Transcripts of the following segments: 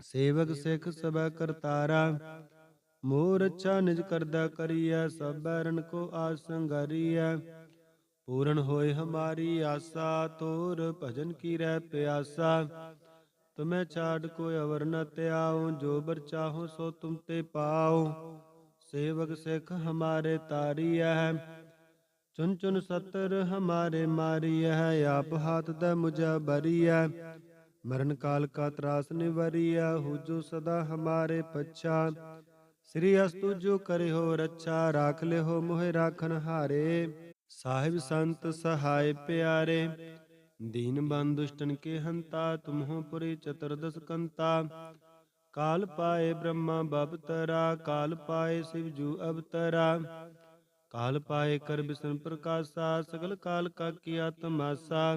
ਸੇਵਕ ਸਿੱਖ ਸਬੈ ਕਰਤਾਰਾ ਮੋਰ ਅੱਛਾ ਨਿਜ ਕਰਦਾ ਕਰੀਐ, ਸਭ ਰਣ ਕੋ ਆਸ ਪੂਰਨ ਹੋਏ ਹਮਾਰੀ ਆਸਾ, ਤੋਰ ਭਜਨ ਕੀ ਰਹਿ ਪਿਆਸਾ। ਤੁਮੈ ਛਾੜ ਕੋਈ ਅਵਰ ਨ ਤਿਆਉ ਜੋ ਬਰ ਚਾਹੋ ਸੋ ਤੁਮ ਤੇ ਪਾਉ। ਸੇਵਕ ਸਿੱਖ ਹਮਾਰੇ ਤਾਰੀਐ, ਚੁਨ ਚੁਨ ਸਤਰ ਹਮਾਰੇ ਮਾਰੀਐ, ਆਪ ਹਾਥ ਦਾ ਮੁਝਾ ਬਰੀਐ। ਮਰਨ ਕਾਲ ਕਾ ਤਰਾਸ ਨਿਵਰੀਐ ਹੋ ਜੋ ਸਦਾ ਹਮਾਰੇ ਪਛਾ ਸ੍ਰੀ ਅਸਤੁ ਜੋ ਕਰੇ ਰੱਛਾ, ਰਾਖ ਲੈ ਮੋਹਿ ਰਾਖਨ ਹਾਰੇ। ਸਾਹਿਬ ਸੰਤ ਸਹਾਇ ਪਿਆਰੇ, ਦੀਨ ਬੰਦ ਦੁਸ਼ਟਨ ਕੇ ਹੰਤਾ, ਤੁਮਹੁ ਪੁਰੀ ਚਤੁਰਦਸ ਕੰਤਾ। ਕਾਲ ਪਾਏ ਬ੍ਰਹਮਾ ਬਬਤਰਾ ਕਾਲ ਪਾਏ ਸਿਵ ਜੂ ਅਵਤਰਾ। ਕਾਲ ਪਾਏ ਕਰ ਬਿਸ਼ਨ ਪ੍ਰਕਾਸ਼ਾ, ਸਗਲ ਕਾਲ ਕਾ ਕੀਆ ਤਮਾਸਾ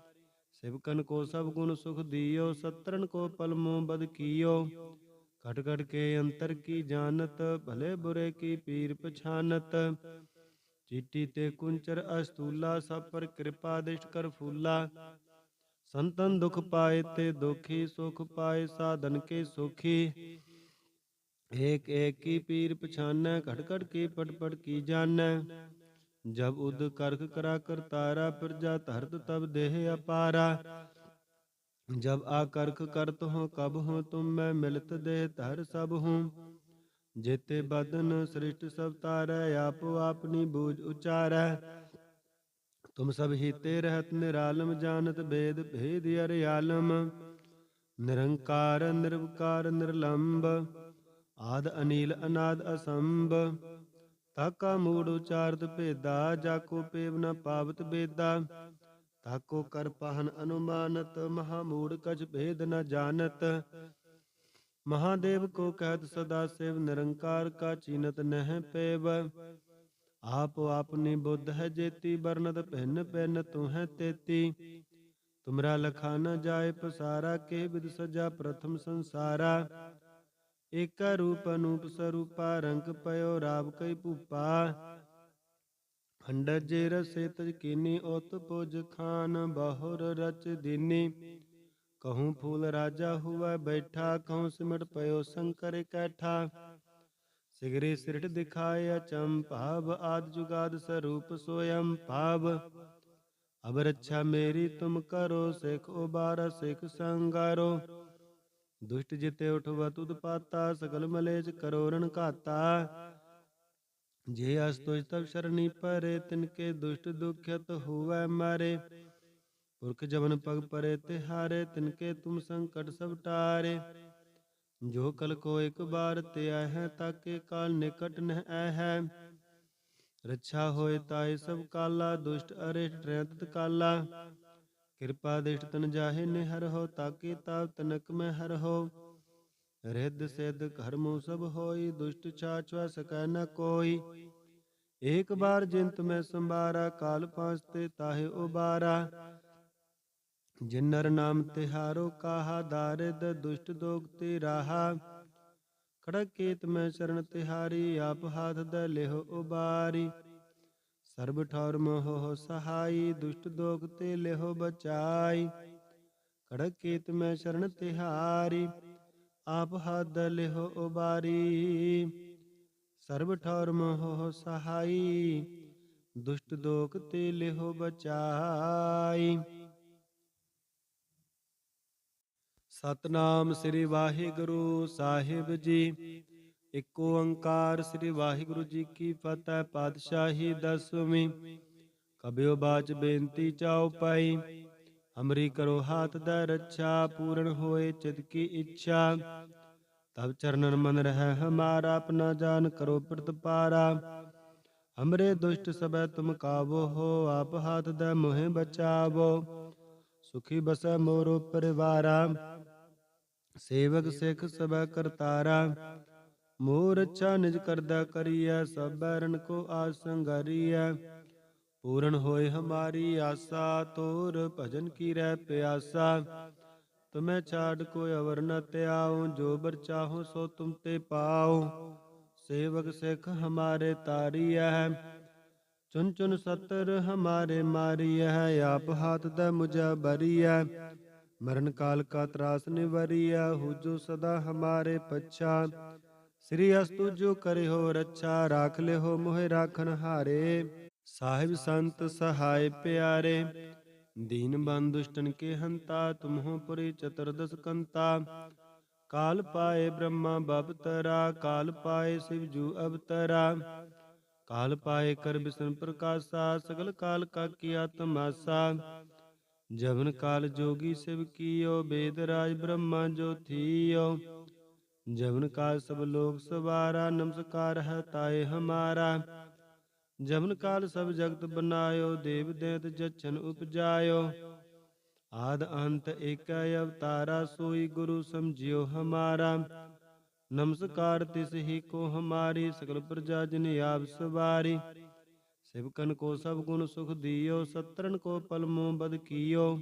ਸਿਵਕਨ ਕੋ ਸਭ ਗੁਣ ਸੁਖ ਦਿਓ ਸਤਰਨ ਕੋ ਪਲਮੋ ਬਦ ਕੀਓ ਘਟ ਘਟ ਕੇ ਅੰਤਰ ਕੀ ਜਾਣਤ ਭਲੇ ਬੁਰੇ ਕੀ ਪੀਰ ਪਛਾਨਤ ਚੀਟੀ ਤੇ ਕੁੰਚਰ ਅਸਤੂਲਾ ਸਭ ਪਰ ਕਿਰਪਾ ਦਿਸ਼ਟ ਕਰ ਫੂਲਾ ਸੰਤਨ ਦੁਖ ਪਾਏ ਤੇ ਦੁਖੀ ਸੁਖ ਪਾਏ ਸਾਧਨ ਕੇ ਸੁਖੀ ਏਕ ਏਕ ਕੀ ਪੀਰ ਪਛਾਨੈ ਘਟ ਘਟ ਕੀ ਪਟ ਪਟ ਕੀ ਜਾਣੈ ਜਬ ਉਦ ਕਰਖ ਕਰਾ ਕਰਤਾਰਾ ਪ੍ਰਜਾ ਧਰਤ ਤਬ ਦੇਹ ਅਪਾਰਾ। ਜਬ ਆ ਕਰਖ ਕਰਤ ਹੋ, ਕਬ ਹੋ, ਤੁਮ ਮੈਂ ਮਿਲਤ ਦੇਹ ਧਰ ਸਭ ਹੂੰ। ਜੇਤੇ ਬਦਨ ਸ੍ਰਿਸ਼ਟ ਸਭ ਤਾਰੈ, ਆਪੋ ਆਪਨੀ ਬੂਝ ਉਚਾਰੈ। ਤੁਮ ਸਭ ਹੀਤੇ ਰਹਿਤ ਨਿਰਾਲਮ, ਜਾਣਤ ਭੇਦ ਭੇਦ ਅਰ ਆਲਮ। ਨਿਰੰਕਾਰ, ਨਿਰਵਕਾਰ ਨਿਰਲੰਭ ਆਦ ਅਨੀਲ, ਅਨਾਦ ਅਸੰਭ। ਤਾਕਾ ਮੂੜ ਉਚਾਰਤ ਭੇਦਾ ਜਾਕੋ ਪੇਵ ਨ ਪਾਵਤ ਬੇਦਾ। ਤਾਕੋ ਕਰ ਪਹਨ ਅਨੁਮਾਨਤ, ਮਹਾ ਮੂੜ ਕਛ ਭੇਦ ਨ ਜਾਣਤ। ਮਹਾਦੇਵ ਕੋ ਕਹਿਤ ਸਦਾ ਸਿਵ, ਨਿਰੰਕਾਰ ਕਾ ਚੀਨਤ ਨਹਿ ਪੇਵ। ਆਪ ਆਪਨੀ ਬੁੱਧ ਹੈ ਜੇਤੀ ਬਰਨਤ ਭਿੰਨ ਭਿੰਨ ਤੂੰ ਹੈ ਤੇਤੀ। ਤੁਮਰਾ ਲਖਾ ਨ ਜਾਏ ਪਸਾਰਾ, ਕੇ ਵਿਦ ਸਜਾ ਪ੍ਰਥਮ ਸੰਸਾਰਾ। ਏਕਾ ਰੂਪ ਅਨੂਪ ਸਰੂਪਾ, ਰੰਗ ਪਇਓ ਰਾਵ ਕਈ ਭੂਪਾ। ਖੰਡ ਜੇ ਰਸੇ ਤਜ ਕੀਨੀ, ਉਤ ਪੁਜ ਖਾਨ ਬਹੁਰ ਰਚ ਦੀਨੀ। ਕਹੂੰ ਫੂਲ ਰਾਜਾ ਹੁਆ ਬੈਠਾ, ਕਹੂੰ ਸਿਮਟ ਪਇਓ ਸ਼ੰਕਰ ਇਕੱਠਾ ਸਿਗਰੇ ਸਿਰਟ ਦਿਖਾਇਆ ਚੰਪਾਵ ਆਦ ਜੁਗਾਦ ਸਰੂਪ ਸੋਯੰ ਭਾਵ। ਅਬ ਰੱਛਾ ਮੇਰੀ ਤੁਮ ਕਰੋ, ਸਿਖ ਉਬਾਰ, ਸਿਖ ਸੰਗਾਰੋ। ਦੁਸ਼ਟ ਜਿਤੇ ਉਠਵਾ ਤੁਧ ਪਾਤਾ, ਸਗਲ ਮਲੇਜ ਕਰੋ ਘਾਤਾ। ਜੇ ਅਸ ਤੁਜ ਤਬ ਸ਼ਰਣੀ ਪਰੇ ਤਿਨਕੇ ਦੁਸ਼ਟ ਦੁਖਿਤ ਹੋਵੈ ਮਾਰੇ। ਪੁਰਖ ਜਵਨ ਪਗ ਪਰੇ ਤਿਹਾਰੇ ਤਿਨਕੇ ਤੁਮ ਸੰਕਟ ਸਭ ਟਾਰੇ। ਜੋ ਕਲ ਕੋ ਇੱਕ ਬਾਰ ਤੇ ਹੈ ਤਾਕੇ ਕਾਲ ਨਿਕਟ ਨਹਿ ਹੈ ਰੱਛਾ ਹੋਏ ਤਾਏ ਸਭ ਕਾਲਾ, ਦੁਸ਼ਟ ਅਰੇ ਰਹਿਤ ਕਾਲਾ। ਕਿਰਪਾ ਦਿਸ਼ਟ ਤਨ ਜਾਹੇ, ਨਿਹਰ ਹੋ, ਤਾਕੇ ਤਾਪ ਤਨਕ ਮੈਂ ਹਰ ਹੋ। ਰਿੱਧ ਸਿੱਧ ਕਰਮੁ ਸਭ ਹੋਈ, ਦੁਸ਼ਟ ਛਾਛਵਾ ਸਕੈ ਨ ਕੋਈ। ਏਕ ਬਾਰ ਜਿੰਤ ਮੈਂ ਸੰਭਾਰਾ, ਕਾਲ ਪਾਸ ਤੇ ਤਾਹੇ ਉਬਾਰਾ। ਜਿਨਰ ਨਾਮ ਤਿਹਾਰੋ ਕਾਹਾ, ਦਾਰਿਦ ਦੁਸ਼ਟ ਦੋਗ ਤੇ ਰਾਹਾ। ਖੜਕ ਕੀਤ ਮੈਂ ਚਰਨ ਤਿਹਾਰੀ, ਆਪ ਹਾਥ ਦੇ ਲਿਹ ਉਬਾਰੀ। ਸਰਬ ਠੌਰ ਮੋਹ ਸਹਾਈ, ਦੁਸ਼ਟ ਦੋਗ ਤੇ ਲਿਹੁ ਬਚਾਈ। ਖੜਕ ਕੀਤ ਮੈਂ ਸ਼ਰਨ ਤਿਹਾਰੀ, ਆਪ ਹੱਦ ਲਿਹੁ ਉਬਾਰੀ। ਸਰਬ ਠੌਰ ਮੋਹ ਸਹਾਈ, ਦੁਸ਼ਟ ਦੋਖ ਤੇ ਲਿਹੁ ਬਚਾਈ। ਸਤਨਾਮ ਸ੍ਰੀ ਵਾਹਿਗੁਰੂ ਸਾਹਿਬ ਜੀ। ਇਕ ਓੰਕਾਰ ਸ੍ਰੀ ਵਾਹਿਗੁਰੂ ਜੀ ਕੀ ਫਤਿਹ, ਪਾਤਸ਼ਾਹੀ ਦਸਵੀਂ। ਕਬਿਓ ਬਾਚ ਬੇਨਤੀ ਚਾਉ ਪਾਈ ਹਮਰੀ ਕਰੋ ਹਾਥ ਦਾ ਰੱਛਾ, ਪੂਰਨ ਹੋਏ ਚਿਤ ਕੀ ਇੱਛਾ। ਤਬ ਚਰਨਨ ਮਨ ਰਹਿ ਹਮਾਰਾ ਆਪਣਾ ਜਾਨ ਕਰੋ ਪ੍ਰਤਪਾਰਾ। ਹਮਰੇ ਦੁਸ਼ਟ ਸਬੈ ਤੁਮ ਕਾਬੋ ਹੋ, ਆਪ ਹਾਥ ਦਾ ਮੋਹਿ ਬਚਾਵੋ। ਸੁਖੀ ਬਸੈ ਮੋਰੋ ਪਰਿਵਾਰਾ, ਸੇਵਕ ਸਿੱਖ ਸਬੈ ਕਰਤਾਰਾ। ਮੋਰ ਅੱਛਾ ਨਿਜ ਕਰਦਾ ਕਰੀਐ ਸਭ ਬੈਰਨ ਕੋ ਆਸ ਪੂਰਨ ਹੋਏ ਹਮਾਰੀ ਆਸਾ ਤੋਰ ਭਜਨ ਕੀ ਰਹਿ ਪਿਆਸਾ। ਤੁਮੈ ਛਾੜ ਕੋਈ ਅਵਰ ਨ ਤਿਆਉ ਜੋ ਬਰ ਚਾਹੋ ਸੋ ਤੁਮ ਤੇ ਪਾਉ। ਸੇਵਕ ਸਿੱਖ ਹਮਾਰੇ ਤਾਰੀਐ ਚੁਨ ਚੁਨ ਸਤਰ ਹਮਾਰੇ ਮਾਰੀਐ, ਆਪ ਹਾਥ ਦਾ ਮੁਝਾ ਬਰੀਐ ਮਰਨ ਕਾਲ ਕਾ ਤਰਾਸ ਨਿਵਰੀਐ ਹੋ ਸਦਾ ਹਮਾਰੇ ਪਛਾ। ਸ੍ਰੀ ਅਸਤੂ ਜੋ ਕਰੇ ਹੋ ਰੱਛਾ, ਰਾਖ ਲੈ ਹੋ ਮੋਹਿ ਰਾਖਨ ਹਾਰੇ। ਸਾਹਿਬ ਸੰਤ ਸਹਾਇ ਪਿਆਰੇ, ਦੀਨ ਬੰਦ ਦੁਸ਼ਟਨ ਕੇ ਹੰਤਾ ਤੁਮਹੁ ਪੁਰੀ ਚਤੁਰਦਸ ਕੰਤਾ। ਕਾਲ ਪਾਏ ਬ੍ਰਹਮਾ ਬਬਤਰਾ ਕਾਲ ਪਾਏ ਸਿਵ ਜੂ ਅਵਤਰਾ। ਕਾਲ ਪਾਏ ਕਰ ਬਿਸ਼ਨ ਪ੍ਰਕਾਸ਼ਾ, ਸਗਲ ਕਾਲ ਕਾ ਕੀਆ ਤਮਾਸਾ ਜਵਨ ਕਾਲ ਜੋਗੀ ਸਿਵ ਕੀਓ, ਬੇਦ ਰਾਜ ਬ੍ਰਹਮਾ ਜੋ ਥੀਓ। ਜਵਨ ਕਾਲ ਸਭ ਲੋਕ ਸਵਾਰਾ, ਨਮਸਕਾਰ ਹੈ ਤਾਏ ਹਮਾਰਾ। ਜਵਨ ਕਾਲ ਸਭ ਜਗਤ ਬਨਾਇਓ, ਦੇਵ ਦੇਤ ਜਚਨ ਉਪਜਾਇਓ। ਆਦ ਅੰਤ ਏਕੈ ਅਵਤਾਰਾ, ਸੋਈ ਗੁਰੂ ਸਮਝਿਓ ਹਮਾਰਾ। ਨਮਸਕਾਰ ਤਿਸ ਹੀ ਕੋ ਹਮਾਰੀ, ਸਕਲ ਪ੍ਰਜਾ ਜਿਨ ਆਪ ਸਵਾਰੀ। ਸਿਵਕਨ ਕੋ ਸਭ ਗੁਣ ਸੁਖ ਦਿਓ ਸਤਰਨ ਕੋ ਪਲਮੋ ਬਦ ਕੀਓ।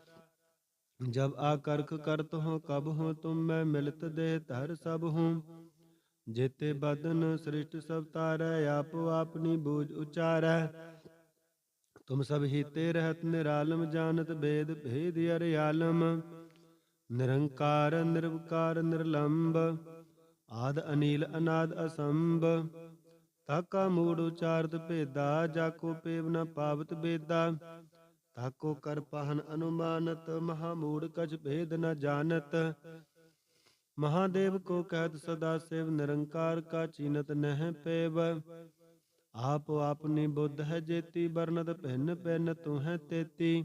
ਜਬ ਆ ਕਰਖ ਕਰਤ ਹੋ ਕਬ ਹੋ ਤੁਮ ਮੈਂ ਮਿਲਤ ਦੇਹ ਧਰ ਸਭ ਹੂੰ। ਜੇਤੇ ਬਦਨ ਸ੍ਰਿਸ਼ਟ ਸਭ ਤਾਰੈ, ਆਪ ਆਪਨੀ ਬੂਝ ਉਚਾਰੈ। ਤੁਮ ਸਭ ਹੀਤੇ ਰਹਿਤ ਨਿਰਾਲਮ, ਜਾਣਤ ਬੇਦ ਭੇਦ ਅਰ ਆਲਮ। ਨਿਰੰਕਾਰ, ਨਿਰਵਕਾਰ ਨਿਰਲੰਭ ਆਦ ਅਨੀਲ, ਅਨਾਦ ਅਸੰਭ। ਤਾਕਾ ਮੂੜ ਉਚਾਰਤ ਭੇਦਾ, ਜਾਕੋ ਪੇਵ ਨ ਪਾਵਤ ਬੇਦਾ। ਤਾਕੋ ਕਰ ਪਹਨ ਅਨੁਮਾਨਤ ਮਹਾ ਮੂੜ ਕਛ ਭੇਦ ਨ ਜਾਣਤ। ਮਹਾਦੇਵ ਕੋ ਕਹਿਤ ਸਦਾ ਸਿਵ, ਨਿਰੰਕਾਰ ਕਾ ਚੀਨਤ ਨਹਿ ਪੇਵ। ਆਪ ਆਪਨੀ ਬੁੱਧ ਹੈ ਜੇਤੀ ਬਰਨਤ ਭਿੰਨ ਭਿੰਨ ਤੂੰ ਹੈ ਤੇਤੀ।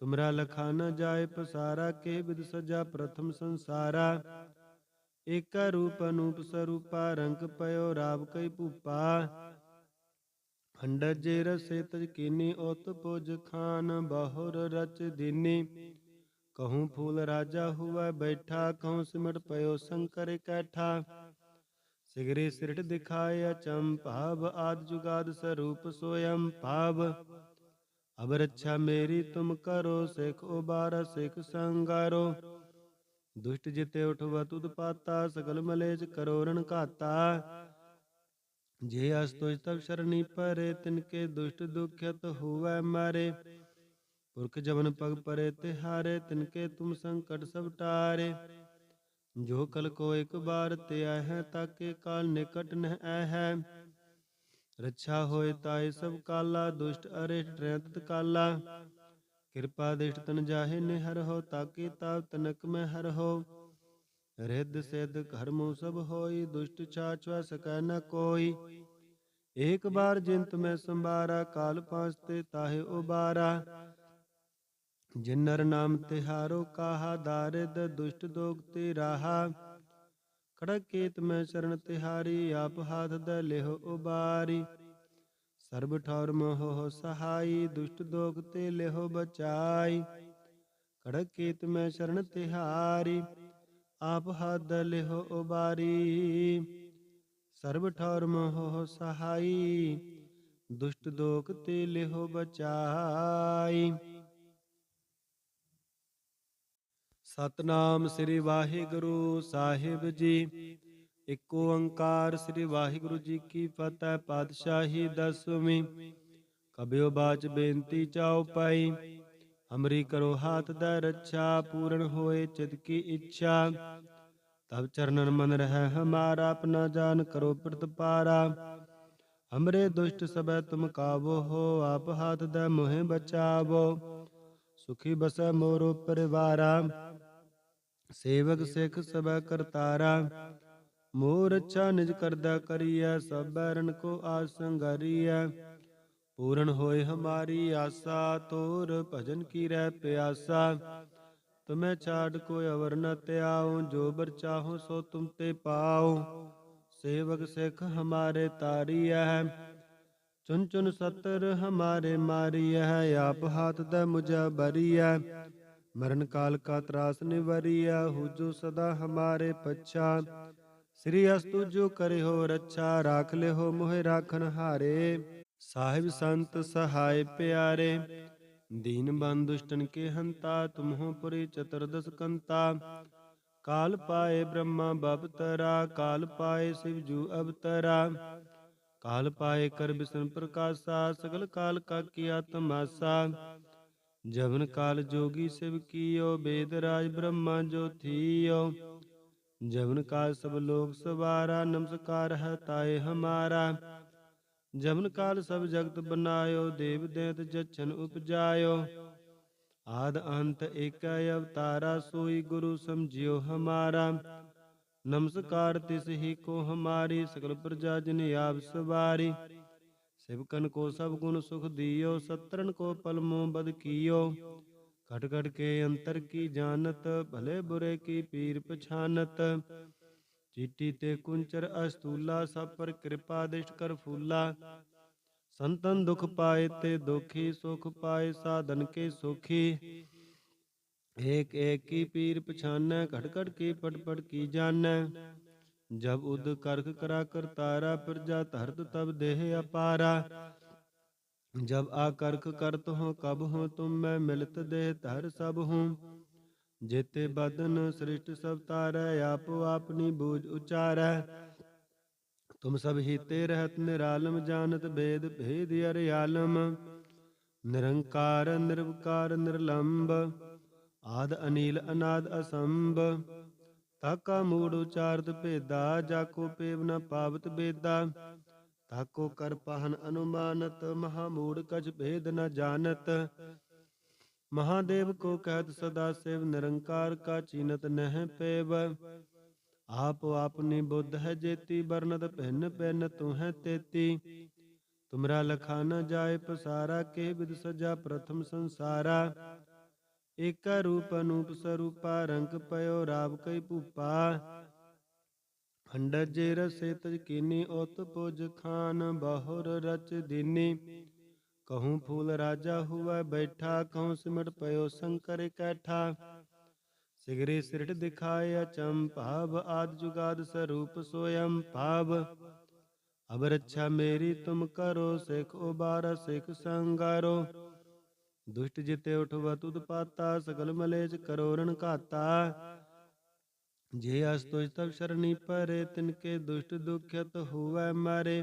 ਤੁਮਰਾ ਲਖਾ ਨ ਜਾਏ ਪਸਾਰਾ, ਕੇ ਵਿਦ ਸਜਾ ਪ੍ਰਥਮ ਸੰਸਾਰਾ। ਏਕਾ ਰੂਪ ਅਨੂਪ ਸਰੂਪਾ, ਰੰਗ ਪਇਓ ਰਾਵ ਕਈ ਭੂਪਾ। ਖੰਡ ਜੇ ਰਸੇ ਤਜ ਕੀਨੀ, ਉਤ ਪੁਜ ਖਾਨ ਬਹੁਰ ਰਚ ਦੀਨੀ। ਕਹੂੰ ਫੂਲ ਰਾਜਾ ਹੁਆ ਬੈਠਾ, ਕਹੂੰ ਸਿਮਟ ਪਇਓ ਸ਼ੰਕਰ ਇਕੱਠਾ ਸਿਗਰੇ ਸਿਰਟ ਦਿਖਾਇਆ ਚੰਪਾਵ ਆਦ ਜੁਗਾਦ ਸਰੂਪ ਸੋਯੰ ਭਾਵ। ਅਬ ਰੱਛਾ ਮੇਰੀ ਤੁਮ ਕਰੋ, ਸਿਖ ਉਬਾਰ, ਸਿਖ ਸੰਗਾਰੋ। ਦੁਸ਼ਟ ਜਿਤੇ ਉਠਵਾ ਤੁਧ ਸਗਲ ਮਲੇਜ ਕਰੋ ਰਣ ਘਾਤਾ ਜੇ ਅਸ ਤੁਜ ਤਬ ਸ਼ਰਣੀ ਪਰੇ ਤਿਨਕੇ ਦੁਸ਼ਟ ਦੁਖਿਤ ਹੋਵੈ ਮਾਰੇ। ਪੁਰਖ ਜਵਨ ਪਗ ਪਰੇ ਤਿਹਾਰੇ ਤਿਨਕੇ ਤੁਮ ਸੰਕਟ ਸਭ ਟਾਰੇ। ਜੋ ਕਲ ਕੋ ਇੱਕ ਬਾਰ ਤੇ ਹੈ ਤਾਕੇ ਕਾਲ ਨਿਕਟ ਨਹਿ ਹੈ ਰੱਛਾ ਹੋਏ ਤਾਏ ਸਭ ਕਾਲਾ, ਦੁਸ਼ਟ ਅਰਿਸ਼ਟ ਰਹਿਤ ਕਾਲਾ। ਕਿਰਪਾ ਦਿਸ਼ਟ ਤਨ ਜਾਹੇ ਨਿਹਰ ਹੋ, ਤਾਕੇ ਤਾਪ ਤਨਕ ਮੈਂ ਹਰ ਹੋ। ਰਿੱਧ ਸਿੱਧ ਕਰਮੁ ਸਭ ਹੋਈ, ਦੁਸ਼ਟ ਛਾਛਵਾ ਸਕੈ ਨ ਕੋਈ। ਏਕ ਬਾਰ ਜਿੰਤ ਮੈਂ ਸੰਭਾਰਾ, ਕਾਲ ਪਾਸ ਤੇ ਤਾਹੇ ਉਬਾਰਾ। ਜਿਨਰ ਨਾਮ ਤਿਹਾਰੋ ਕਾਹਾ, ਦਾਰਿਦ ਦੁਸ਼ਟ ਦੋਗ ਤੇ ਰਾਹਾ ਖੜਕ ਕੇਤ ਮੈਂ ਚਰਨ ਤਿਹਾਰੀ, ਆਪ ਹਾਥ ਦ ਲਿਹੁ ਉਬਾਰੀ। ਸਰਬ ਠੌਰ ਮੋਹ ਸਹਾਈ, ਦੁਸ਼ਟ ਦੋਗ ਤੇ ਲਿਹੁ ਬਚਾਈ। ਖੜਕ ਕੀਤ ਮੈਂ ਸ਼ਰਨ ਤਿਹਾਰੀ। ਆਪ ਹੱਦ ਲਿਹੁ ਉਬਾਰੀ। ਸਰਬ ਠੌਰ ਮੋਹ ਸਹਾਈ, ਦੁਸ਼ਟ ਦੋਖ ਤੇ ਲਿਹੁ ਬਚਾਈ। ਸਤਨਾਮ ਸ੍ਰੀ ਵਾਹਿਗੁਰੂ ਸਾਹਿਬ ਜੀ, ਇੱਕ ਓੰਕਾਰ ਸ੍ਰੀ ਵਾਹਿਗੁਰੂ ਜੀ ਕੀ ਫਤਿਹ। ਪਾਤਸ਼ਾਹੀ ਦਸਵੀਂ, ਕਬਿਓ ਬਾਚ ਬੇਨਤੀ ਚਾਉ ਪਾਈ। ਅਮਰੀ ਕਰੋ ਹਾਥ ਦਾ ਰੱਛਾ, ਪੂਰਨ ਹੋਏ ਚਿਤ ਕੀ ਇੱਛਾ। ਤਬ ਚਰਨਨ ਮਨ ਰਹਿ ਹਮਾਰਾ ਆਪਣਾ ਜਾਨ ਕਰੋ ਪ੍ਰਤਪਾਰਾ। ਹਮਰੇ ਦੁਸ਼ਟ ਸਬੈ ਤੁਮ ਕਾਬੋ ਹੋ, ਆਪ ਹਾਥ ਦਾ ਮੋਹਿ ਬਚਾਵੋ। ਸੁਖੀ ਬਸੈ ਮੋਰੋ ਪਰਿਵਾਰਾ ਸੇਵਕ ਸਿੱਖ ਸਬੈ ਕਰਤਾਰਾ। ਮੋਰ ਅੱਛਾ ਨਿਜ ਕਰਦਾ ਕਰੀਐ, ਸਭ ਰਣ ਕੋ ਆਸ ਸੰਗਰੀਐ। ਪੂਰਨ ਹੋਏ ਹਮਾਰੀ ਆਸਾ, ਤੋਰ ਭਜਨ ਕੀ ਰਹਿ ਪਿਆਸਾ। ਤੁਮੈ ਛਾੜ ਕੋਈ ਅਵਰ ਨ ਤਿਆਉ ਜੋ ਬਰ ਚਾਹੋ ਸੋ ਤੁਮ ਤੇ ਪਾਉ। ਸੇਵਕ ਸਿੱਖ ਹਮਾਰੇ ਤਾਰੀਐ ਚੁਨ ਚੁਨ ਸਤਰ ਹਮਾਰੇ ਮਾਰੀਐ, ਆਪ ਹਾਥ ਦਾ ਮੁਝਾ ਬਰੀਐ। ਮਰਨ ਕਾਲ ਕਾ ਤਰਾਸ ਨਿਵਰੀਐ, ਹੁਜੋ ਸਦਾ ਹਮਾਰੇ ਪਛਾ। ਸ੍ਰੀ ਅਸਤੁ ਜੋ ਕਰੇ ਹੋ ਰੱਛਾ, ਰਾਖ ਲੈ ਹੋ ਮੋਹਿ ਰਾਖਨ ਹਾਰੇ। ਸਾਹਿਬ ਸੰਤ ਸਹਾਇ ਪਿਆਰੇ, ਦੀਨ ਬੰਦ ਦੁਸ਼ਟਨ ਕੇ ਹੰਤਾ ਤੁਮਹੁ ਪੁਰੀ ਚਤੁਰਦਸ ਕੰਤਾ ਕਾਲ ਪਾਏ ਬ੍ਰਹਮਾ ਬਪਤਰਾ ਕਾਲ ਪਾਏ ਸਿਵ ਜੂ ਅਵਤਰਾ। ਕਾਲ ਪਾਏ ਕਰ ਬਿਸ਼ਨ ਪ੍ਰਕਾਸ਼ਾ, ਸਗਲ ਕਾਲ ਕਾ ਕੀਆ ਤਮਾਸਾ ਜਵਨ ਕਾਲ ਜੋਗੀ ਸਿਵ ਕੀਓ, ਬੇਦ ਰਾਜ ਬ੍ਰਹਮਾ ਜੋ ਥੀਓ। ਜਵਨ ਕਾਲ ਸਭ ਲੋਕ ਸਵਾਰਾ, ਨਮਸਕਾਰ ਹੈ ਤਾਏ ਹਮਾਰਾ। ਜਮਨ ਕਾਲ ਸਭ ਜਗਤ ਬਨਾਇਓ, ਦੇਵ ਦੇਤ ਜਛਨ ਉਪਜਾਇਓ। ਆਦ ਅੰਤ ਏਕੈ ਅਵਤਾਰਾ, ਸੋਈ ਗੁਰੂ ਸਮਝਿਓ ਹਮਾਰਾ। ਨਮਸਕਾਰ ਤਿਸ ਹੀ ਕੋ ਹਮਾਰੀ, ਸਕਲ ਪ੍ਰਜਾ ਜਿਨ ਆਪ ਸਵਾਰੀ। ਸਿਵਕਨ ਕੋ ਸਭ ਗੁਣ ਸੁਖ ਦਿਓ ਸਤਰਨ ਕੋ ਪਲਮੋ ਬਦ ਕੀਓ। ਘਟ ਘਟ ਕੇ ਅੰਤਰ ਕੀ ਜਾਣਤ, ਭਲੇ ਬੁਰੇ ਕੀ ਪੀਰ ਪਛਾਨਤ। ਚੀਟੀ ਤੇ ਕੁੰਚਰ ਅਸਤੂਲਾ, ਸਭ ਪਰ ਕਿਰਪਾ ਦਿਸ਼ਟ ਕਰ ਫੂਲਾ। ਸੰਤਨ ਦੁਖ ਪਾਏ ਤੇ ਦੁਖੀ, ਸੁਖ ਪਾਏ ਸਾਧਨ ਕੇ ਸੁਖੀ। ਏਕ ਏਕ ਕੀ ਪੀਰ ਪਛਾਨੈ, ਘਟ ਘਟ ਕੀ ਪਟ ਪਟ ਕੀ ਜਾਣੈ ਜਬ ਉਦ ਕਰਖ ਕਰਾ ਕਰਤਾਰਾ ਪ੍ਰਜਾ ਧਰਤ ਤਬ ਦੇਹ ਅਪਾਰਾ। ਜਬ ਆ ਕਰਖ ਕਰਤ ਹੋ ਕਬ ਹੋ ਤੁਮ ਮੈਂ ਮਿਲਤ ਦੇਹ ਧਰ ਸਭ ਹੂੰ। ਜੇਤੇ ਬਦਨ ਸ੍ਰਿਸ਼ਟ ਸਭ ਤਾਰੈ, ਆਪ ਆਪਨੀ ਬੂਝ ਉਚਾਰੈ। ਤੁਮ ਸਭ ਹੀਤੇ ਰਹਿਤ ਨਿਰਾਲਮ, ਜਾਣਤ ਭੇਦ ਭੇਦ ਅਰ ਆਲਮ। ਨਿਰੰਕਾਰ, ਨਿਰਵਕਾਰ ਨਿਰਲੰਭ ਆਦ ਅਨੀਲ, ਅਨਾਦ ਅਸੰਭ। ਤਾਕਾ ਮੂੜ ਉਚਾਰਤ ਭੇਦਾ, ਜਾਕੋ ਪੇਵ ਨ ਪਾਵਤ ਬੇਦਾ। ਤਾਕੋ ਕਰ ਪਹਨ ਅਨੁਮਾਨਤ, ਮਹਾ ਮੂੜ ਕਛ ਭੇਦ ਨ ਜਾਣਤ। ਮਹਾਦੇਵ ਕੋ ਕਹਿਤ ਸਦਾ ਸਿਵ, ਨਿਰੰਕਾਰ ਕਾ ਚੀਨਤ ਨਹਿ ਪੇਵ। ਆਪ ਆਪਨੀ ਬੁੱਧ ਹੈ ਜੇਤੀ ਬਰਨਤ ਭਿੰਨ ਭਿੰਨ ਤੂੰ ਹੈ ਤੇਤੀ। ਤੁਮਰਾ ਲਖਾ ਨ ਜਾਏ ਪਸਾਰਾ, ਕੇ ਵਿਦ ਸਜਾ ਪ੍ਰਥਮ ਸੰਸਾਰਾ। ਏਕਾ ਰੂਪ ਅਨੂਪ ਸਰੂਪਾ, ਰੰਗ ਪਇਓ ਰਾਵ ਕਈ ਭੂਪਾ। ਖੰਡ ਜੇ ਰਸੇ ਤਜ ਕੀਨੀ ਉਤ ਪੁਜ ਖਾਨ, ਬਹੁਰ ਰਚ ਦੀਨੀ। ਕਹੂੰ ਫੂਲ ਰਾਜਾ ਹੁਆ ਬੈਠਾ ਕਹੂੰ ਸਿਮਟ ਪਇਓ ਸ਼ੰਕਰ ਕੈਠਾ ਸਿਗਰੇ ਸਿਰਟ ਦਿਖਾਏ ਅਚੰ ਭਾਵ ਆਦ ਜੁਗਾਦ ਸਰੂਪ ਸੋਯੰ ਭਾਵ ਅਬ ਰੱਛਾ ਮੇਰੀ ਤੁਮ ਕਰੋ ਸਿਖ ਉਬਾਰ ਸਿਖ ਸੰਗਾਰੋ ਦੁਸ਼ਟ ਜਿਤੇ ਉਠਵਾ ਤੁਧ ਸਗਲ ਮਲੇਜ ਕਰੋ ਰਣ ਘਾਤਾ ਜੇ ਅਸ ਤੁਜ ਤਬ ਸ਼ਰਣੀ ਪਰੇ ਤਿਨਕੇ ਦੁਸ਼ਟ ਦੁਖਿਤ ਹੋਵੈ ਮਾਰੇ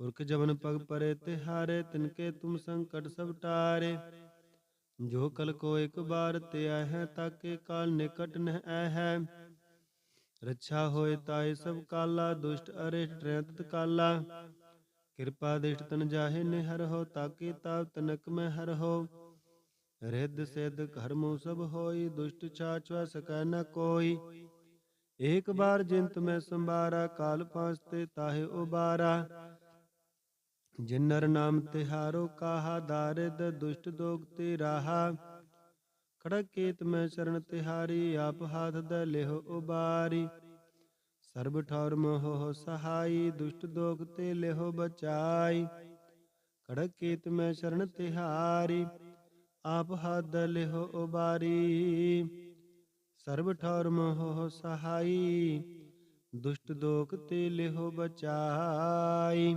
ਪੁਰਖ ਜਵਨ ਪਗ ਪਰੇ ਤਿਹਾਰੇ ਤਿਨਕੇ ਤੁਮ ਸੰਕਟ ਸਭ ਟਾਰੇ ਜੋ ਕਲ ਕੋ ਇੱਕ ਬਾਰ ਤੇ ਹੈ ਤਾਕੇ ਕਾਲ ਨਿਕਟ ਨਹਿ ਹੈ ਰੱਛਾ ਹੋਏ ਤਾਏ ਸਭ ਕਾਲਾ ਦੁਸ਼ਟ ਅਰੇ ਟ੍ਰੈਤ ਕਾਲਾ ਕਿਰਪਾ ਦਿਸ਼ਟ ਤਨ ਜਾਹੇ ਨੇ ਹਰ ਹੋ ਤਾਕੇ ਤਾਪ ਤਨਕ ਮੈਂ ਹਰ ਹੋ ਰਿੱਧ ਸਿੱਧ ਕਰਮੋ ਸਭ ਹੋਈ ਦੁਸ਼ਟ ਛਾਛਵਾ ਸਕੈ ਨ ਕੋਈ ਏਕ ਬਾਰ ਜਿੰਤ ਮੈਂ ਸੰਭਾਰਾ ਕਾਲ ਪਾਂਚ ਤੇ ਤਾਹੇ ਉਬਾਰਾ ਜਿਨਰ ਨਾਮ ਤਿਹਾਰੋ ਕਾਹਾ ਦਾਰਿਦ ਦੁਸ਼ਟ ਦੋਗ ਤੇ ਰਾਹਾ ਖੜਕ ਕੀਤ ਮੈਂ ਚਰਨ ਤਿਹਾਰੀ, ਆਪ ਹਾਥ ਦ ਲਿਹੁ ਉਬਾਰੀ। ਸਰਬ ਠੌਰ ਮੋਹ ਸਹਾਈ, ਦੁਸ਼ਟ ਦੋਗ ਤੇ ਲਿਹੁ ਬਚਾਈ। ਖੜਕ ਕੀਤ ਮੈਂ ਚਰਨ ਤਿਹਾਰੀ, ਆਪ ਹਾਥ ਦ ਲਿਹੋ ਉਬਾਰੀ। ਸਰਬ ਠੌਰ ਮੋਹ ਸਹਾਈ, ਦੁਸ਼ਟ ਦੋਖ ਤੇ ਲਿਹੋ ਬਚਾਈ।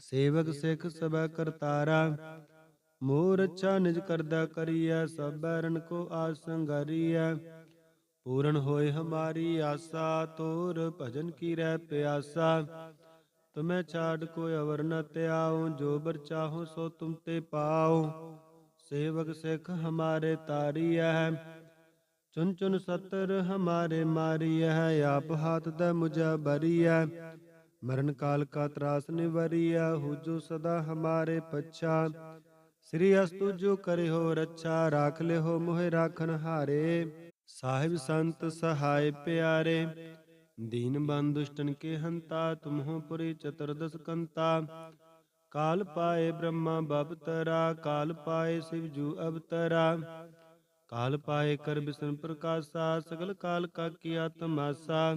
ਸੇਵਕ ਸਿੱਖ ਸਬੈ ਕਰਤਾਰਾ ਮੋਰ ਅੱਛਾ ਨਿਜ ਕਰਦਾ ਕਰੀਐ, ਸਭ ਰਣ ਕੋ ਆਸ ਪੂਰਨ ਹੋਏ ਹਮਾਰੀ ਆਸਾ, ਤੋਰ ਭਜਨ ਕੀ ਰਹਿ ਪਿਆਸਾ। ਤੁਮੈ ਛਾੜ ਕੋਈ ਅਵਰ ਨ ਤਿਆਉ ਜੋ ਬਰ ਚਾਹੋ ਸੋ ਤੁਮ ਤੇ ਪਾਉ। ਸੇਵਕ ਸਿੱਖ ਹਮਾਰੇ ਤਾਰੀਐ, ਚੁਨ ਚੁਨ ਸਤਰ ਹਮਾਰੇ ਮਾਰੀਐ। ਆਪ ਹਾਥ ਦਾ ਮੁਝਾ ਬਰੀਐ ਮਰਨ ਕਾਲ ਕਾ ਤਰਾਸ ਨਿਵਰੀਐ ਹੋ ਸਦਾ ਹਮਾਰੇ ਪਛਾ। ਸ੍ਰੀ ਅਸਤੁ ਜੋ ਕਰਿਓ ਰੱਛਾ, ਰਾਖ ਲਿਓ ਮੋਹਿ ਰਾਖਨ ਹਾਰੇ। ਸਾਹਿਬ ਸੰਤ ਸਹਾਇ ਪਿਆਰੇ, ਦੀਨ ਬੰਦ ਦੁਸ਼ਟਨ ਕੇ ਹੰਤਾ, ਤੁਮਹੁ ਪੁਰੀ ਚਤੁਰਦਸ ਕੰਤਾ। ਕਾਲ ਪਾਏ ਬ੍ਰਹਮਾ ਬਪਤਰਾ ਕਾਲ ਪਾਏ ਸਿਵ ਜੂ ਅਵਤਰਾ ਕਾਲ ਪਾਏ ਕਰ ਬਿਸ਼ਨ ਪ੍ਰਕਾਸ਼ਾ, ਸਗਲ ਕਾਲ ਕਾ ਕੀਆ ਤਮਾਸਾ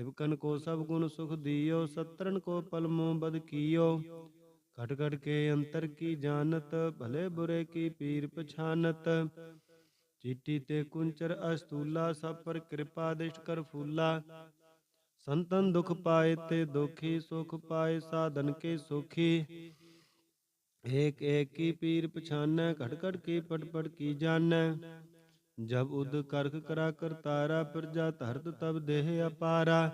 ਸਿਵਕਨ ਕੋ ਸਭ ਗੁਣ ਸੁਖ ਦਿਓ ਸਤਰਨ ਕੋ ਪਲਮੋ ਬਦ ਕੀਓ ਘਟ ਘਟ ਕੇ ਅੰਤਰ ਕੀ ਜਾਣਤ ਭਲੇ ਬੁਰੇ ਕੀ ਪੀਰ ਪਛਾਨਤ ਚੀਟੀ ਤੇ ਕੁੰਚਰ ਅਸਤੂਲਾ ਸਭ ਪਰ ਕਿਰਪਾ ਦਿਸ਼ਟ ਕਰ ਫੂਲਾ ਸੰਤਨ ਦੁਖ ਪਾਏ ਤੇ ਦੁਖੀ ਸੁਖ ਪਾਏ ਸਾਧਨ ਕੇ ਸੁਖੀ ਏਕ ਏਕ ਕੀ ਪੀਰ ਪਛਾਨੈ ਘਟ ਘਟ ਕੀ ਪਟ ਪਟ ਕੀ ਜਾਣੈ ਜਬ ਉਦ ਕਰਖ ਕਰਾ ਕਰਤਾਰਾ ਪ੍ਰਜਾ ਧਰਤ ਤਬ ਦੇਹ ਅਪਾਰਾ।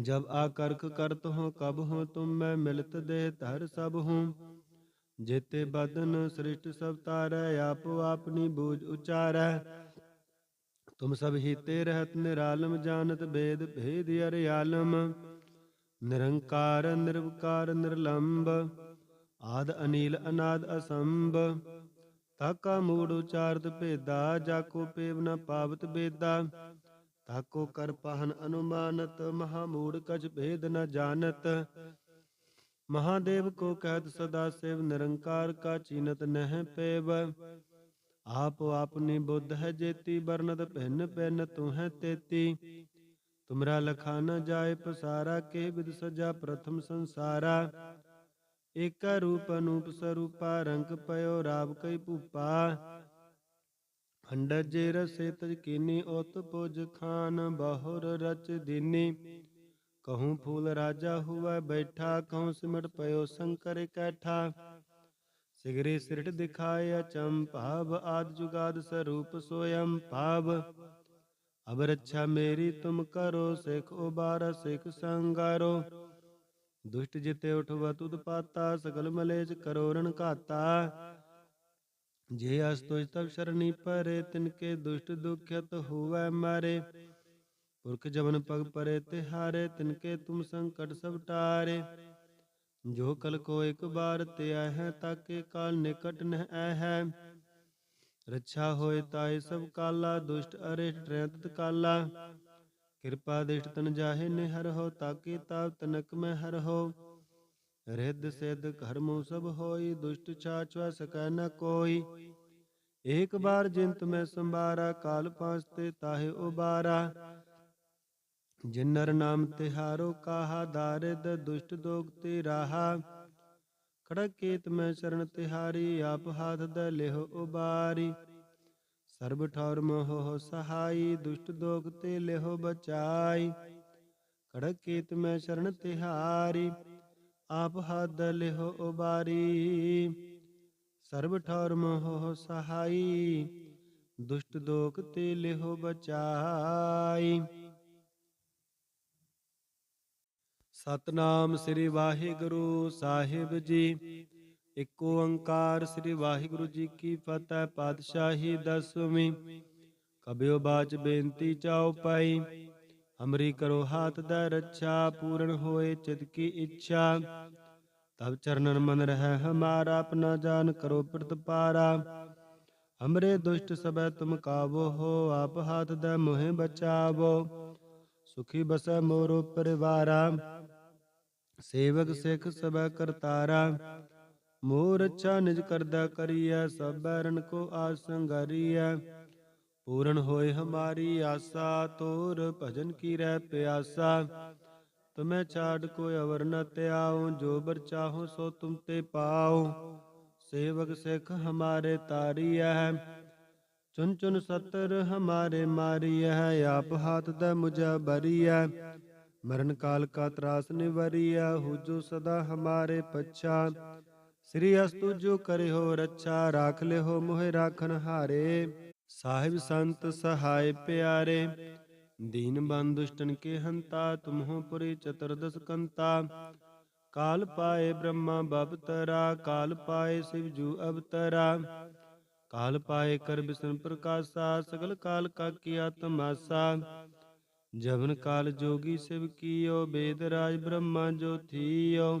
ਜਬ ਆ ਕਰਖ ਕਰਤ ਹੋ, ਕਬ ਹੋ, ਤੁਮ ਮੈਂ ਮਿਲਤ ਦੇਹ ਧਰ ਸਭ ਹੂੰ। ਜੇਤੇ ਬਦਨ ਸ੍ਰਿਸ਼ਟ ਸਭ ਤਾਰੈ, ਆਪੋ ਆਪਨੀ ਬੂਝ ਉਚਾਰੈ। ਤੁਮ ਸਭ ਹੀਤੇ ਰਹਿਤ ਨਿਰਾਲਮ, ਜਾਣਤ ਭੇਦ ਭੇਦ ਅਰਿਆਲਮ ਨਿਰੰਕਾਰ, ਨਿਰਵਕਾਰ ਨਿਰਲੰਭ ਆਦ ਅਨੀਲ, ਅਨਾਦ ਅਸੰਭ। ਤਾਕਾ ਮੂੜ ਉਚਾਰਤ ਭੇਦਾ ਜਾਕੋ ਪੇਵ ਨ ਪਾਵਤ ਬੇਦਾ। ਤਾਕੋ ਕਰ ਪਹਨ ਅਨੁਮਾਨਤ, ਮਹਾ ਮੂੜ ਕਛ ਭੇਦ ਨ ਜਾਣਤ। ਮਹਾਦੇਵ ਕੋ ਕਹਿਤ ਸਦਾ ਸਿਵ, ਨਿਰੰਕਾਰ ਕਾ ਚੀਨਤ ਨਹਿ ਪੇਵ। ਆਪ ਆਪਨੀ ਬੁੱਧ ਹੈ ਜੇਤੀ ਬਰਨਤ ਭਿੰਨ ਭਿੰਨ ਤੂੰ ਹੈ ਤੇਤੀ। ਤੁਮਰਾ ਲਖਾ ਨ ਜਾਏ ਪਸਾਰਾ, ਕੇ ਵਿਦ ਸਜਾ ਪ੍ਰਥਮ ਸੰਸਾਰਾ। ਏਕ ਰੂਪ ਅਨੂਪ ਸਰੂਪਾ, ਰੰਗ ਪਇਓ ਰਾਵ ਕਈ ਭੂਪਾ। ਖੰਡ ਜੇ ਰਸੇ ਤਜ ਕੀਨੀ, ਉਤ ਪੁਜ ਖਾਨ ਬਹੁਰ ਰਚ ਦੀਨੀ। ਕਹੂੰ ਫੂਲ ਰਾਜਾ ਹੁਆ ਬੈਠਾ, ਕਹੂੰ ਸਿਮਟ ਪਇਓ ਸ਼ੰਕਰ ਕੈਠਾ। ਸਿਗਰੇ ਸਿਰਟ ਦਿਖਾਏ ਅਚੰ ਭਾਵ ਆਦ ਜੁਗਾਦ ਸਰੂਪ ਸੋਯੰ ਭਾਵ। ਅਬ ਰੱਛਾ ਮੇਰੀ ਤੁਮ ਕਰੋ, ਸਿਖ ਉਬਾਰ ਸਿਖ ਸੰਗਾਰੋ। ਦੁਸ਼ਟ ਜਿਤੇ ਉਠਵਾ, ਤੁਧ ਪਾਤਾ, ਸਗਲ ਮਲੇਜ ਕਰੋ ਘਾਤਾ। ਜੇ ਅਸ ਤੁਜ ਤਬ ਸ਼ਰਣੀ ਪਰੇ ਤਿਨਕੇ ਦੁਸ਼ਟ ਦੁਖਿਤ ਹੋਵੈ ਮਾਰੇ। ਪੁਰਖ ਜਵਨ ਪਗ ਪਰੇ, ਤਿਹਾਰੇ ਤਿਨਕੇ ਤੁਮ ਸੰਕਟ ਸਭ ਟਾਰੇ। ਜੋ ਕਲ ਕੋ ਇੱਕ ਬਾਰ ਤੇ ਹੈ ਤਾਕੇ ਕਾਲ ਨਿਕਟ ਨ ਹੈ ਰੱਛਾ ਹੋਏ ਤਾਏ ਸਭ ਕਾਲਾ, ਦੁਸ਼ਟ ਅਰੇ ਟ੍ਰੈਤ ਕਾਲਾ। ਕਿਰਪਾ ਦਿਸ਼ਟ ਤਨ ਜਾਹੇ ਨੇ ਹਰ ਹੋ, ਤਾਕੇ ਤਾਪ ਤਨਕ ਮੈਂ ਹਰ ਹੋ। ਰਿੱਧ ਸਿੱਧ ਘਰਮੁ ਸਭ ਹੋਈ, ਦੁਸ਼ਟ ਛਾਛਵਾ ਸਕੈ ਨ ਕੋਈ। ਏਕ ਬਾਰ ਜਿੰਤ ਮੈਂ ਸੰਭਾਰਾ, ਕਾਲ ਪਾਸ ਤੇ ਤਾਹੇ ਉਬਾਰਾ। ਜਿਨਰ ਨਾਮ ਤਿਹਾਰੋ ਕਾਹਾ, ਦਾਰਿਦ ਦੁਸ਼ਟ ਦੋਗ ਤੇ ਰਾਹਾ ਖੜਕ ਕੀਤ ਮੈਂ ਸ਼ਰਨ ਤਿਹਾਰੀ, ਆਪ ਹਾਥ ਦ ਲਿਹ ਉਬਾਰੀ। ਸਰਬ ਠੌਰ ਮੋਹ ਸਹਾਈ, ਦੁਸ਼ਟ ਦੋਗ ਤੇ ਲਿਹੋ ਬਚਾਈ। ਖੜਕ ਕੀਤ ਮੈਂ ਸ਼ਰਨ ਤਿਹਾਰੀ, ਆਪ ਹਾਥ ਦ ਲਿਹੁ ਉਬਾਰੀ। ਸਰਬ ਠੌਰ ਮੋਹ ਸਹਾਈ, ਦੁਸ਼ਟ ਦੋਖ ਤੇ ਲਿਹੁ ਬਚਾਈ। ਸਤਨਾਮ ਸ੍ਰੀ ਵਾਹਿਗੁਰੂ ਸਾਹਿਬ ਜੀ। ਇੱਕ ਓੰਕਾਰ ਸ੍ਰੀ ਵਾਹਿਗੁਰੂ ਜੀ ਕੀ ਫਤਿਹ, ਪਾਤਸ਼ਾਹੀ ਦਸਵੀਂ। ਕਬਿਓ ਬਾਚ ਬੇਨਤੀ ਚਾਉ ਪਾਈ, ਹਮਰੀ ਕਰੋ ਹਾਥ ਦਾ ਰੱਛਾ, ਪੂਰਨ ਹੋਏ ਚਿਤ ਕੀ ਇੱਛਾ। ਤਬ ਚਰਨਨ ਮਨ ਰਹਿ ਹਮਾਰਾ ਆਪਣਾ ਜਾਨ ਕਰੋ ਪ੍ਰਤਪਾਰਾ। ਹਮਰੇ ਦੁਸ਼ਟ ਸਬੈ ਤੁਮ ਕਾਬੋ ਹੋ, ਆਪ ਹਾਥ ਦਾ ਮੋਹਿ ਬਚਾਵੋ। ਸੁਖੀ ਬਸੈ ਮੋਰੋ ਪਰਿਵਾਰਾ, ਸੇਵਕ ਸਿੱਖ ਸਬੈ ਕਰਤਾਰਾ। ਮੋਰ ਅੱਛਾ ਨਿਜ ਕਰਦਾ ਕਰੀਐ, ਸਭ ਬੈਰਨ ਕੋ ਆਸ ਸੰਗਰੀਐ। ਪੂਰਨ ਹੋਏ ਹਮਾਰੀ ਆਸਾ, ਤੋਰ ਭਜਨ ਕੀ ਰਹਿ ਪਿਆਸਾ। ਤੁਮੈ ਛਾੜ ਕੋਈ ਅਵਰ ਨ ਤਿਆਉ ਜੋ ਬਰ ਚਾਹੋ ਸੋ ਤੁਮ ਤੇ ਪਾਉ। ਸੇਵਕ ਸਿੱਖ ਹਮਾਰੇ ਤਾਰੀਐ, ਚੁਨ ਚੁਨ ਸਤਰ ਹਮਾਰੇ ਮਾਰੀਐ, ਆਪ ਹਾਥ ਦਾ ਮੁਝਾ ਬਰੀਐ ਮਰਨ ਕਾਲ ਕਾ ਤਰਾਸ ਨਿਵਰੀਐ ਹੁਜੋ ਸਦਾ ਹਮਾਰੇ ਪਛਾ। ਸ੍ਰੀ ਅਸਤੁ ਜੋ ਕਰੇ ਹੋ ਰੱਛਾ, ਰਾਖ ਲਿਓ ਮੋਹਿ ਰਾਖਨ ਹਾਰੇ। ਸਾਹਿਬ ਸੰਤ ਸਹਾਇ ਪਿਆਰੇ, ਦੀਨ ਬੰਦ ਦੁਸ਼ਟਨ ਕੇ ਹੰਤਾ, ਤੁਮਹੁ ਪੁਰੀ ਚਤੁਰਦਸ ਕੰਤਾ। ਕਾਲ ਪਾਏ ਬ੍ਰਹਮਾ ਬਪਤਰਾ ਕਾਲ ਪਾਏ ਸਿਵ ਜੂ ਅਵਤਰਾ ਕਾਲ ਪਾਏ ਕਰ ਬਿਸ਼ਨ ਪ੍ਰਕਾਸ਼ਾ, ਸਗਲ ਕਾਲ ਕਾ ਕੀਆ ਤਮਾਸਾ ਜਵਨ ਕਾਲ ਜੋਗੀ ਸਿਵ ਕੀਓ, ਬੇਦ ਰਾਜ ਬ੍ਰਹਮਾ ਜੋ ਥੀਓ।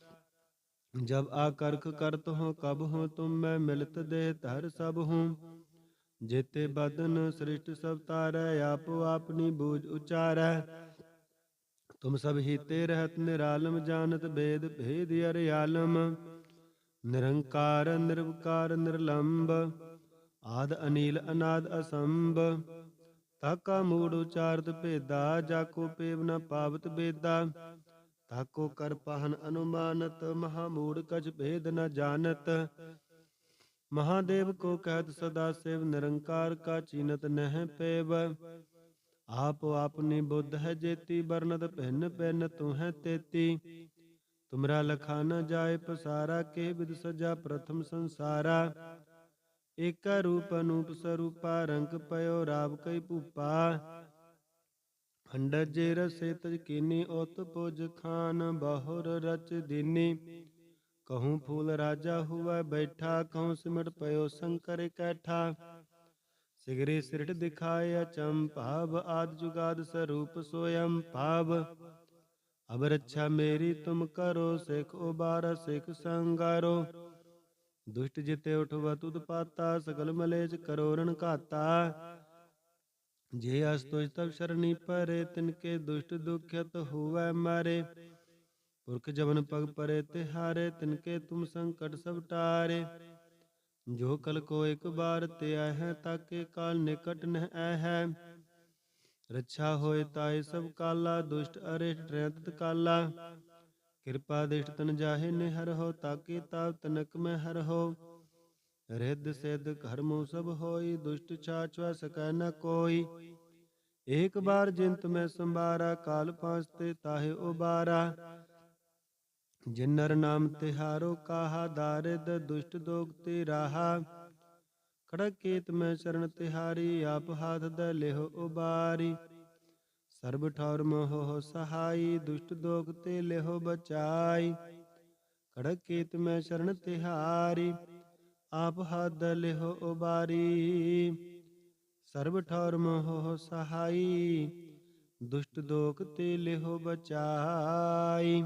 ਜਬ ਆਕਰਖ ਕਰਤ ਹੋ ਕਬ ਹੋ ਤੁਮ ਮੈਂ ਮਿਲਤ ਦੇਹ ਧਰ ਸਭ ਹੂੰ। ਜੇਤੇ ਬਦਨ ਸ੍ਰਿਸ਼ਟ ਸਭ ਤਾਰੈ, ਆਪੋ ਆਪਣੀ ਬੂਝ ਉਚਾਰੈ। ਤੁਮ ਸਭ ਹੀਤੇ ਰਹਿਤ ਨਿਰਾਲਮ, ਜਾਣਤ ਬੇਦ ਭੇਦ ਅਰਿਆਲਮ ਨਿਰੰਕਾਰ, ਨਿਰਵਕਾਰ ਨਿਰਲੰਭ ਆਦ ਅਨੀਲ, ਅਨਾਦ ਅਸੰਭ। ਤਾਕਾ ਮੂੜ ਉਚਾਰਤ ਭੇਦਾ, ਜਾਕੋ ਪੇਵ ਨ ਪਾਵਤ ਬੇਦਾ। ਤਾਕੋ ਕਰ ਪਹਨ ਅਨੁਮਾਨਤ, ਮਹਾ ਮੂੜ ਕਛ ਭੇਦ ਨ ਜਾਣਤ। ਮਹਾਦੇਵ ਕੋ ਕਹਿਤ ਸਦਾ ਸਿਵ, ਨਿਰੰਕਾਰ ਕਾ ਚੀਨਤ ਨਹਿ ਪੇਵ। ਆਪ ਆਪਨੀ ਬੁੱਧ ਹੈ ਜੇਤੀ ਬਰਨਤ ਭਿੰਨ ਭਿੰਨ ਤੂੰ ਹੈ ਤੇਤੀ। ਤੁਮਰਾ ਲਖਾ ਨ ਜਾਏ ਪਸਾਰਾ, ਕੇ ਵਿਦ ਸਜਾ ਪ੍ਰਥਮ ਸੰਸਾਰਾ। ਏਕਾ ਰੂਪ ਅਨੂਪ ਸਰੂਪਾ, ਰੰਗ ਪਇਓ ਰਾਵ ਕਈ ਭੂਪਾ। ਅੰਡਰ ਜੇ ਰਸੇ ਤਜ ਕੀਨੀ ਉਤ ਪੁਜ ਖਾਨ ਬਹੁਰ ਰਚ ਦੀਨੀ। ਕਹੂੰ ਫੂਲ ਰਾਜਾ ਹੁਆ ਬੈਠਾ, ਕਹੂੰ ਸਿਮਟ ਪਇਓ ਸ਼ੰਕਰ ਇਕੱਠਾ ਸਿਗਰੇ ਸਿਰਟ ਦਿਖਾਇਆ ਚੰਪਾਵ ਆਦ ਜੁਗਾਦ ਸਰੂਪ ਸੋਯੰ ਭਾਵ ਅਬ ਰੱਛਾ ਮੇਰੀ ਤੁਮ ਕਰੋ, ਸਿਖ ਉਬਾਰ ਸਿਖ ਸੰਗਾਰੋ। ਦੁਸ਼ਟ ਜਿਤੇ ਉਠਵਾ ਤੁਧ ਪਾਤਾ, ਸਗਲ ਮਲੇਜ ਕਰੋ ਰਣ ਘਾਤਾ ਜੇ ਅਸ ਤੁਜ ਤਬ ਸ਼ਰਣੀ ਪਰੇ ਤਿਨਕੇ ਦੁਸ਼ਟ ਦੁਖਿਤ ਹੋਵੈ ਮਾਰੇ। ਪੁਰਖ ਜਵਨ ਪਗ ਪਰੇ, ਤਿਹਾਰੇ ਤਿਨਕੇ ਤੁਮ ਸੰਕਟ ਸਭ ਟਾਰੇ। ਜੋ ਕਲ ਕੋ ਇੱਕ ਬਾਰ ਤੇ ਹੈ ਤਾਕੇ ਕਾਲ ਨਿਕਟ ਨ ਹੈ ਰੱਛਾ ਹੋਏ ਤਾਏ ਸਭ ਕਾਲਾ, ਦੁਸ਼ਟ ਅਰੇ ਟ੍ਰੈਤ ਕਾਲਾ ਕਿਰਪਾ ਦਿਸ਼ਟ ਤਨ ਜਾਹੇ ਨੇ ਹੋ, ਤਾਕੇ ਤਾਪ ਤਨਕ ਮੈਂ ਹਰ ਹੋ। ਰਿੱਧ ਸਿੱਧ ਘਰਮੋ ਸਭ ਹੋਈ, ਦੁਸ਼ਟ ਛਾਛਵਾ ਸਕੈ ਨ ਕੋਈ। ਏਕ ਬਾਰ ਜਿੰਤ ਮੈਂ ਸੰਭਾਰਾ, ਕਾਲ ਪਾਂਚ ਤੇ ਤਾਹੇ ਉਬਾਰਾ। ਜਿਨਰ ਨਾਮ ਤਿਹਾਰੋ ਕਾਹਾ, ਦਾਰਿਦ ਦੁਸ਼ਟ ਦੋਗ ਤੇ ਰਾਹਾ। ਖੜਕ ਕੀਤ ਮੈਂ ਚਰਨ ਤਿਹਾਰੀ, ਆਪ ਹਾਥ ਦ ਲਿਹੁ ਉਬਾਰੀ। ਸਰਬ ਠੌਰ ਮੋਹ ਸਹਾਈ, ਦੁਸ਼ਟ ਦੋਗ ਤੇ ਲਿਹੁ ਬਚਾਈ। ਖੜਕ ਕੀਤ ਮੈਂ ਚਰਨ ਤਿਹਾਰੀ। ਆਪ ਹਾਥ ਲਿਹੁ ਉਬਾਰੀ। ਸਰਬ ਠੌਰ ਮੋਹ ਸਹਾਈ। ਦੁਸ਼ਟ ਦੋਖ ਤੇ ਲਿਹੁ ਬਚਾਈ।